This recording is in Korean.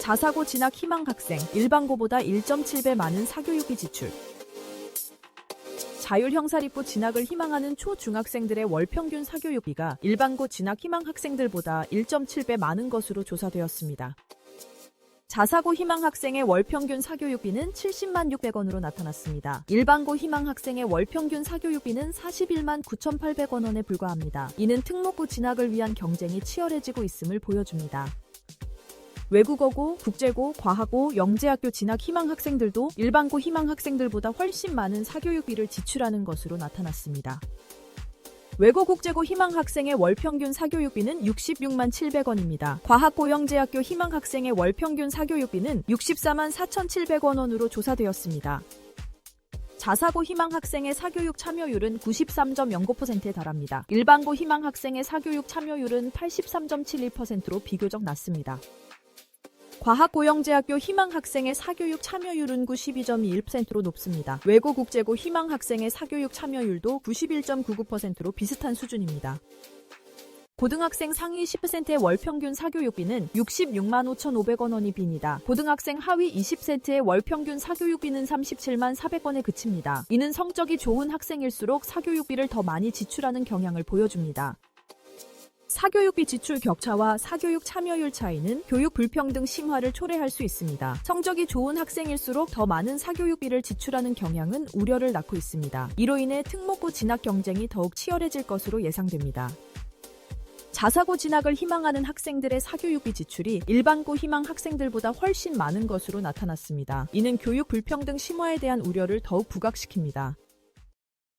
자사고 진학 희망 학생 일반고보다 1.7배 많은 사교육비 지출. 자율 형사립부 진학을 희망하는 초중학생들의 월 평균 사교육비가 일반고 진학 희망 학생들보다 1.7배 많은 것으로 조사되었습니다. 자사고 희망 학생의 월 평균 사교육비는 70만 600원으로 나타났습니다. 일반고 희망 학생의 월 평균 사교육비는 41만 9,800원 원에 불과합니다. 이는 특목고 진학을 위한 경쟁이 치열해지고 있음을 보여줍니다. 외국어고, 국제고, 과학고, 영재학교 진학 희망 학생들도 일반고 희망 학생들보다 훨씬 많은 사교육비를 지출하는 것으로 나타났습니다. 외고 국제고 희망 학생의 월 평균 사교육비는 66만 700원입니다. 과학고 영재학교 희망 학생의 월 평균 사교육비는 64만 4,700원 원으로 조사되었습니다. 자사고 희망 학생의 사교육 참여율은 93.09%에 달합니다. 일반고 희망 학생의 사교육 참여율은 83.71%로 비교적 낮습니다. 과학고영재학교 희망 학생의 사교육 참여율은 92.21%로 높습니다. 외고 국제고 희망 학생의 사교육 참여율도 91.99%로 비슷한 수준입니다. 고등학생 상위 10%의 월 평균 사교육비는 66만 5,500원 원이 빕니다. 고등학생 하위 20%의 월 평균 사교육비는 37만 400원에 그칩니다. 이는 성적이 좋은 학생일수록 사교육비를 더 많이 지출하는 경향을 보여줍니다. 사교육비 지출 격차와 사교육 참여율 차이는 교육 불평등 심화를 초래할 수 있습니다. 성적이 좋은 학생일수록 더 많은 사교육비를 지출하는 경향은 우려를 낳고 있습니다. 이로 인해 특목고 진학 경쟁이 더욱 치열해질 것으로 예상됩니다. 자사고 진학을 희망하는 학생들의 사교육비 지출이 일반고 희망 학생들보다 훨씬 많은 것으로 나타났습니다. 이는 교육 불평등 심화에 대한 우려를 더욱 부각시킵니다.